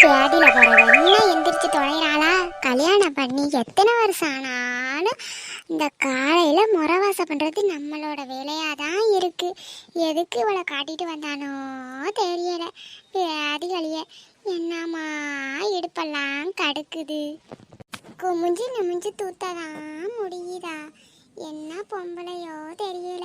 பேதியில போறவ எந்திரிச்சு தொலைறாளா? கல்யாணம் பண்ணி எத்தனை வருஷம் ஆனாலும் இந்த காலையில முறவாசை பண்றது நம்மளோட வேலையா தான் இருக்கு. எதுக்கு இவளை காட்டிட்டு வந்தானோ தெரியல. பேதிகளிய என்னம்மா இடுப்பெல்லாம் கடுக்குது. குமிஞ்சு நிமிஞ்சு தூத்ததான் முடியுதா? என்ன பொம்பளையோ தெரியல.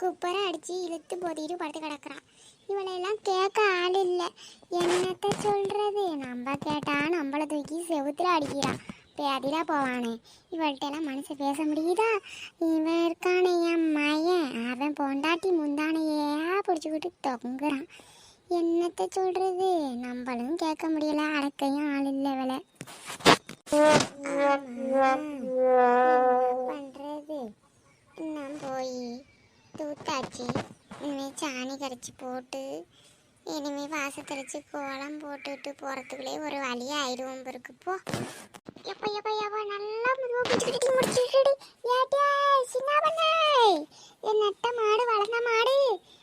குப்பரை அடிச்சு இழுத்து போத்திட்டு படுத்து கிடக்குறான் இவளையெல்லாம் கேட்க ஆள் இல்லை. என்னத்த சொல்றது? நம்ம கேட்டா நம்மளை தூக்கி செவுத்துல அடிக்கிறான் பேதிலா போவானே. இவள்கிட்ட எல்லாம் மனசு பேச முடியுதா? இவன் இருக்கானே என் மயன். அவன் பொண்டாட்டி முந்தானையே பிடிச்சிக்கிட்டு தொங்குறான். என்னத்த சொல்றது? நம்மளும் கேட்க முடியல. அடக்கையும் ஆள் இல்லை வேலை பண்றது? நான் போய் தூத்தாச்சு. இனிமே சாணி கரைச்சி போட்டு இனிமே வாச தெளிச்சு கோலம் போட்டுட்டு போகிறதுக்குள்ளே ஒரு வழி ஆயிடுவோம் இருக்கு போ. எப்ப எப்ப எப்ப நல்லா மெதுவா பிடிச்சிக்கிட்டு முடிச்சுக்கிட்டு ஏட்டியா சின்ன பண்ணாய் என் நட்ட மாடு வளர்ந்த மாடு.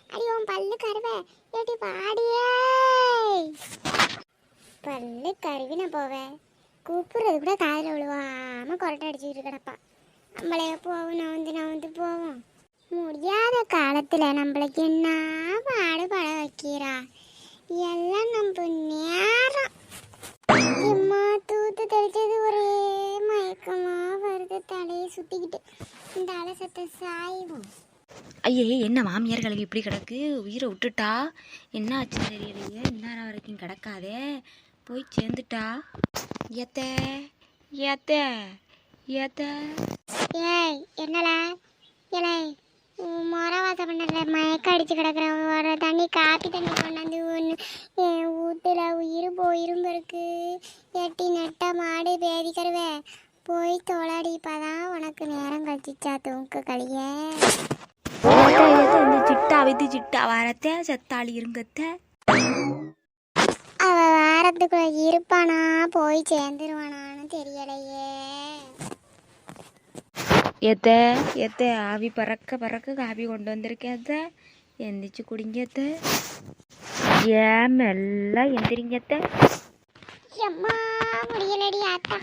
அடி உன் பல்லு கருவை. ஏட்டி பாடியே பல்லு கருவி நான் போவேன். கூப்பிடுறது கூட காதில் விழுவாமல் கொரட்டை அடிச்சுக்கிட்டு கிடப்பா நம்மளே போவோம் நவந்து நவந்து போவோம். முடியாத காலத்தில் நம்மளுக்கு என்ன பாடு பட வைக்கிறா? எல்லாம் நம்ம நேரம் இம்மா தூத்து தெளிச்சது ஒரே மயக்கமா வருது தலையை சுத்திக்கிட்டு. இந்த அலசத்தை சாய்வோம். ஐயே என்ன மாமியார் கழுவி இப்படி கிடக்கு? உயிரை விட்டுட்டா? என்ன ஆச்சு தெரியலையே. இந்நேரம் வரைக்கும் கிடக்காதே. போய் சேர்ந்துட்டா? ஏத்த ஏத்த ஏத்த. ஏய் என்னடா? ஏலே மொரவாசம் பண்ணல மயக்க அடிச்சு கிடக்குற ஒரு தண்ணி காப்பி தண்ணி கொண்டாந்து ஒன்று என் வீட்டுல உயிர் போயிரும் இருக்கு. எட்டி நெட்ட மாடு பேதிக்கிறவே போய் தொலாடி இப்பதான் உனக்கு நேரம் கழிச்சிச்சா தூக்கு கழிய? இந்த சிட்டா வித்து சிட்டா வரத்த செத்தாளி இருங்கத்த. அவ வாரத்துக்குள்ள இருப்பானா போய் சேர்ந்துருவானான்னு தெரியலையே. ஏத்த ஏத்த ஆவி பறக்க பறக்க காபி கொண்டு வந்திருக்கேத்த எந்திரிச்சு குடிங்க அத்த. ஏன் மெல்ல எந்திரிங்க எம்மா முடியலடி ஆத்தா.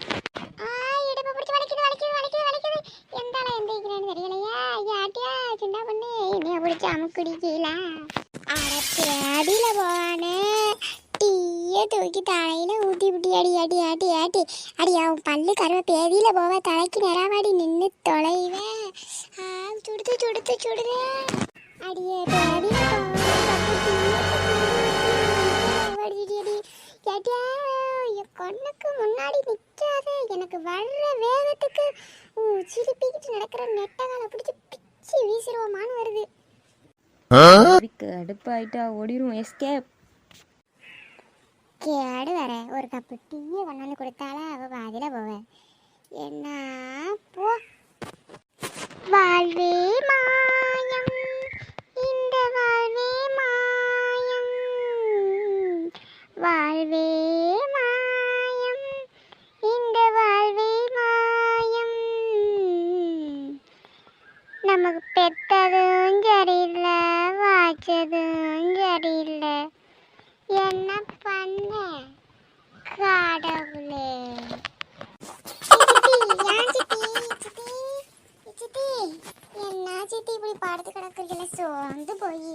ஆ இடுப்பு பிடிச்சி வலிக்குது வலிக்குது வலிக்குது வலிக்குது. எந்தால எந்திரிக்கிறேன்னு தெரியலையா. ஆட்டியா சின்ன பொண்ணு. என்னைய பிடிச்சி அமுக்குடி கீழே டீய தூக்கி தலையில ஊத்தி விட்டி அடி அடி அடி அடி அடி அவன் பல்லு கருவ பேதியில போவ. தலைக்கு நிறாவாடி நின்று தொலைவே. ஆ சுடுது சுடுது அடியே பேதியில கண்ணுக்கு முன்னாடி நிற்காத எனக்கு வர்ற வேகத்துக்கு சிரிப்பிக்கிட்டு நடக்கிற நெட்டகால பிடிச்சி பிச்சு வீசிடுவோமான்னு வருது. அடுப்பாயிட்டா ஓடிரும். எஸ்கேப் வர. ஒரு கப்பு டீயை கொண்டாந்து கொடுத்தாலே அவள் பாதியில் போவேன் என்ன போ. வாழ்வே மாயம். இந்த வாழ்வே மாயம். வாழ்வே மாயம். இந்த வாழ்வே மாயம். நமக்கு பெற்றதும் சரியில்லை. வாய்ச்சதும் சரியில்லை. என்ன பண்ண? கடவுளே சித்தி, ஏன் சித்தி? சித்தி, சித்தி, என்ன சித்தி இப்படி படுத்து கிடக்குறீங்கள சோர்ந்து போய்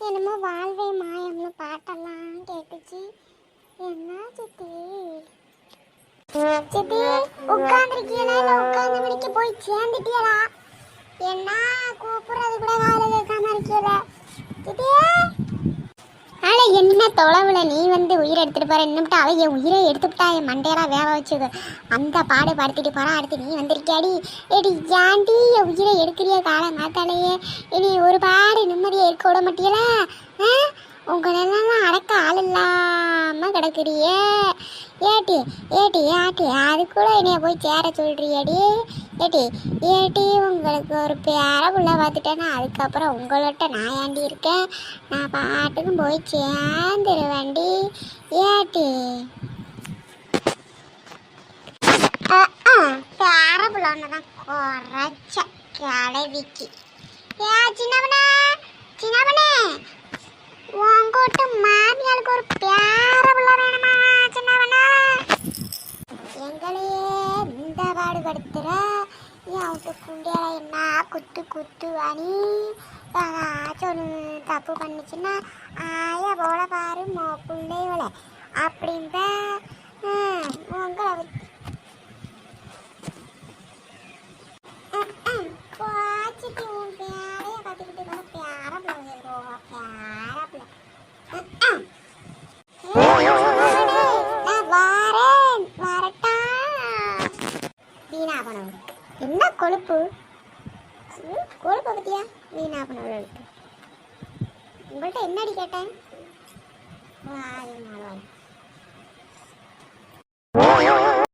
என்னமோ வாழ்வே மாயம்னு பாட்டெல்லாம் கேட்டுச்சு என்ன சித்தி சித்தி உட்காந்துருக்கீங்களா இல்ல உட்கார்ந்து போய் சேர்ந்துட்டியலா என்ன கூப்பிடுறது கூட கால கேட்காம இருக்கீங்களா சித்தி ஆனா என்ன தொலைவில் நீ வந்து உயிரை எடுத்துட்டு போற இன்னும் அவள் என் உயிரை எடுத்துட்டா என் மண்டையெல்லாம் வேக வச்சு அந்த பாடு படுத்திட்டு போறா அடுத்து நீ வந்திருக்கியாடி? ஏடி ஏன்டி என் உயிரை எடுக்கிறிய காலம் மாத்தாலேயே இனி ஒரு பாடு நிம்மதியை இருக்க விட மாட்டியல? உங்களெல்லாம் அடக்க ஆள் இல்லாமல் கிடக்குறியே. ஏட்டி ஏட்டி ஏட்டி அது கூட என்னைய போய் சேர சொல்றியடி? ஏட்டி ஏட்டி உங்களுக்கு ஒரு பேர புள்ள பார்த்துட்டேன்னா அதுக்கப்புறம் உங்கள்கிட்ட நான் ஏண்டி இருக்கேன்? நான் பாட்டுக்கும் போய் சேர்ந்துருவேண்டி ஏட்டி. பேர புள்ளன்னு தான் குறைச்ச கிளவிக்கு. ஏ சின்னவனே சின்னவனே உங்ககிட்ட மாமியாளுக்கு ஒரு பேர புள்ள வேணுமா சின்னவனே? எங்களையே இந்த பாடுபடுத்துகிற குத்துவானி ஏதாச்சும் ஒன்று தப்பு பண்ணுச்சுன்னா ஆயா போல பாரு மோ பிள்ளைகள அப்படின்ற உங்களை வச்சு உன் பேரைய பார்த்துக்கிட்டு பேர பிள்ளைங்க സ്കൂളിൽ പോകത്തിയാ? വീണാപ്പനോട് വിട്ടു ഇവളുടെ എന്നടി കേട്ടേ? വായ